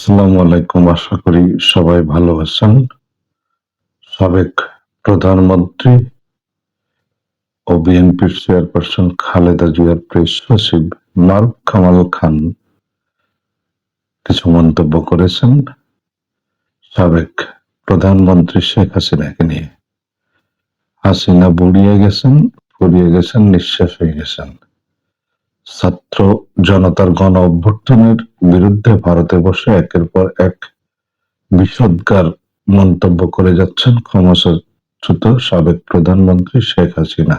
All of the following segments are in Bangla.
আসসালামু আলাইকুম। আশা করি সবাই ভালো আছেন। সাবেক প্রধানমন্ত্রী ও বিএনপির চেয়ারপারসন খালেদা জিয়ার প্রেস সচিব মারুফ কামাল খান কিছু মন্তব্য করেছেন সাবেক প্রধানমন্ত্রী শেখ হাসিনাকে নিয়ে। হাসিনা বুড়িয়ে গেছেন, ফুরিয়ে গেছেন নিঃশ্বাস হয়ে গেছেন। জনতার গণ অভ্যুত্থানের বিরুদ্ধে ভারতে বসে একের পর এক বিষদগার মন্তব্য করে যাচ্ছেন ক্ষমতাচ্যুত সাবেক প্রধানমন্ত্রী শেখ হাসিনা।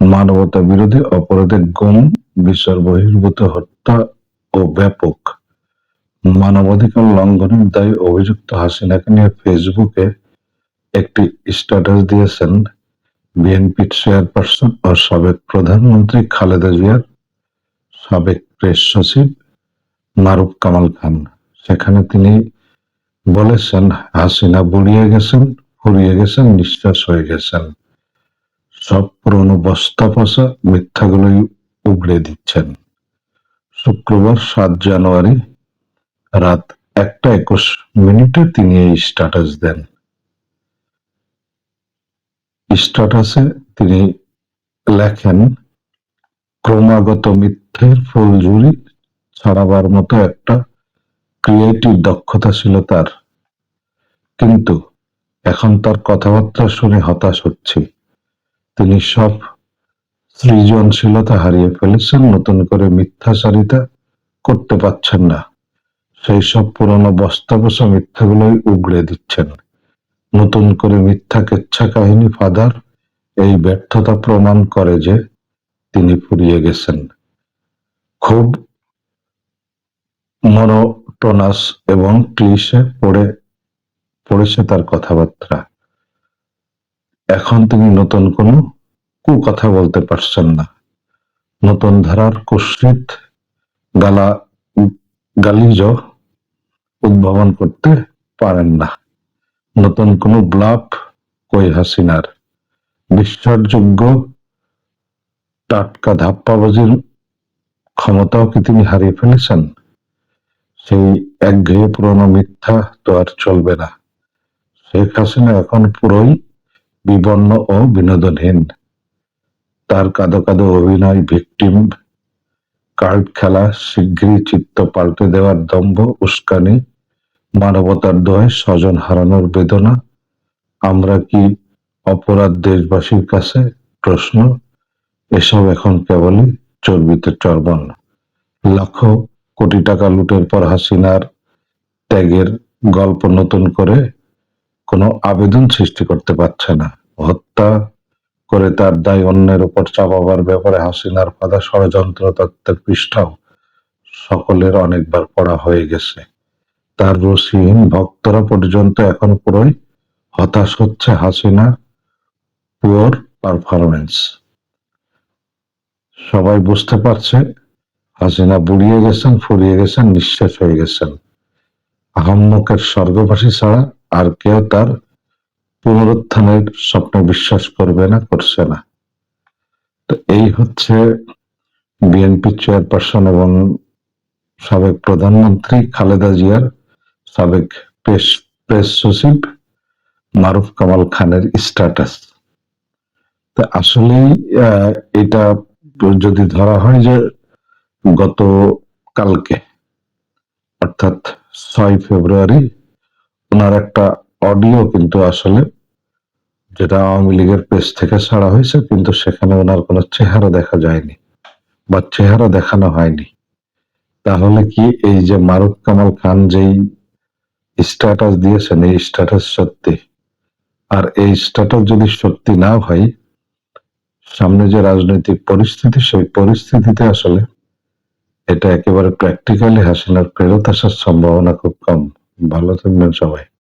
মানবতা বিরোধী অপরাধের গুম, বিচার, বহির্ভূত হত্যা ও ব্যাপক মানবাধিকার লঙ্ঘনের দায়ী অভিযুক্ত হাসিনাকে নিয়ে ফেসবুকে একটি স্ট্যাটাস দিয়েছেন বিএনপি চেয়ারপারসন ও সাবেক প্রধানমন্ত্রী খালেদা জিয়ার সাবেক প্রেস সচিব মারুফ কামাল খান। সেখানে তিনি বলেছেন, হাসিনা বুড়িয়ে গেছেন, ফুরিয়ে গেছেন, নিঃশ্বাস হয়ে গেছেন। সব পুরনো বস্তা পচা মিথ্যাগুলোই উগড়ে দিচ্ছেন। শুক্রবার সাত জানুয়ারি রাত একটা একুশ মিনিটে তিনি এই স্ট্যাটাস দেন। স্ট্যাটাসে তিনি লেখেন ক্রমাগত মিথ্যের ফুলঝুরি ছাড়াবার মতো একটা ক্রিয়েটিভ দক্ষতা ছিল তার। কিন্তু এখন তার কথাবার্তা শুনে হতাশ হচ্ছি। তিনি সব সৃজনশীলতা হারিয়ে ফেলেছেন, নতুন করে মিথ্যাচারিতা করতে পারছেন না। সেই সব পুরনো বস্তা বসা মিথ্যাগুলোই উগড়ে দিচ্ছেন। নতুন করে মিথ্যা কেচ্ছা কাহিনী ফাদার এই ব্যর্থতা প্রমাণ করে যে তিনি ফুরিয়ে গেছেন। খুব মনোটোনাস এবং ক্লিশে পড়ে, পড়েছে তার কথাবার্তা। এখন তিনি নতুন কোনো কু কথা বলতে পারছেন না। নতুন ধারার কুশ্রিত গালা, গালিজ উদ্ভাবন করতে পারেন না। নতুন কোনো ব্লাফ কই হাসিনার? বিশ্বাসযোগ্য টাটকা ধাপ্পাবাজির ক্ষমতাও কি তিনি হারিয়ে ফেলেছেন? সেই একঘেয়ে পুরনো মিথ্যা তো আর চলবে না। শেখ হাসিনা এখন পুরোই বিবর্ণ ও বিনোদনহীন। তার কাঁদো কাঁদো অভিনয় ভিকটিম। কার্ড খেলা শিগগিরই চিত্ত পাল্টে দেওয়ার দম্ভ, উস্কানি, মানবতার দোয়ায় স্বজন হারানোর বেদনা। আমরা কি অপরাধ দেশবাসীর কাছে প্রশ্ন? এসব এখন কেবলই চর্বিতে চর্বণ। লক্ষ কোটি টাকা লুটের পর হাসিনার ত্যাগের গল্প নতুন করে কোনো আবেদন সৃষ্টি করতে পারছে না। হত্যা করে তার দায় অন্যের উপর চাপাবার ব্যাপারে হাসিনার ফাদা ষড়যন্ত্র তত্ত্বের পৃষ্ঠাও সকলের অনেকবার পড়া হয়ে গেছে। তার রসিহীন ভক্তরা পর্যন্ত এখন পুরোই হতাশ হচ্ছে হাসিনা পুয়োর পারফরমেন্স সবাই বুঝতে পারছে, হাসিনা বুড়িয়ে গেছেন, ফুরিয়ে গেছেন, নিঃশেষ হয়ে গেছেন। আহম্মকের স্বর্গবাসী ছাড়া আর কেউ তার পুনরুত্থানের স্বপ্নে বিশ্বাস করবে না, করছে না। তো এই হচ্ছে বিএনপি চেয়ারপারসন এবং সাবেক প্রধানমন্ত্রী খালেদা জিয়ার সাবেক প্রেস প্রেস সচিব মারুফ কামাল খানের স্ট্যাটাস তা আসলেই এটা যদি ধরা হয় যে গত কালকে, অর্থাৎ ছয় ফেব্রুয়ারি, ওনার একটা অডিও কিন্তু আসলে, যেটা আওয়ামী লীগের পেজ থেকে ছাড়া হয়েছে, কিন্তু সেখানে ওনার কোনো চেহারা দেখা যায়নি বা চেহারা দেখানো হয়নি। তাহলে কি এই যে মারুফ কামাল খান যেই স্ট্যাটাস দিয়েছেন, এই স্ট্যাটাস সত্যি? আর এই স্ট্যাটাস যদি সত্যি না হয় সামনে যে রাজনৈতিক পরিস্থিতি, সেই পরিস্থিতিতে আসলে এটা একেবারে প্র্যাকটিক্যালি হাসিনার ফেরত আসার সম্ভাবনা খুব কম। ভালো থাকবেন সবাই।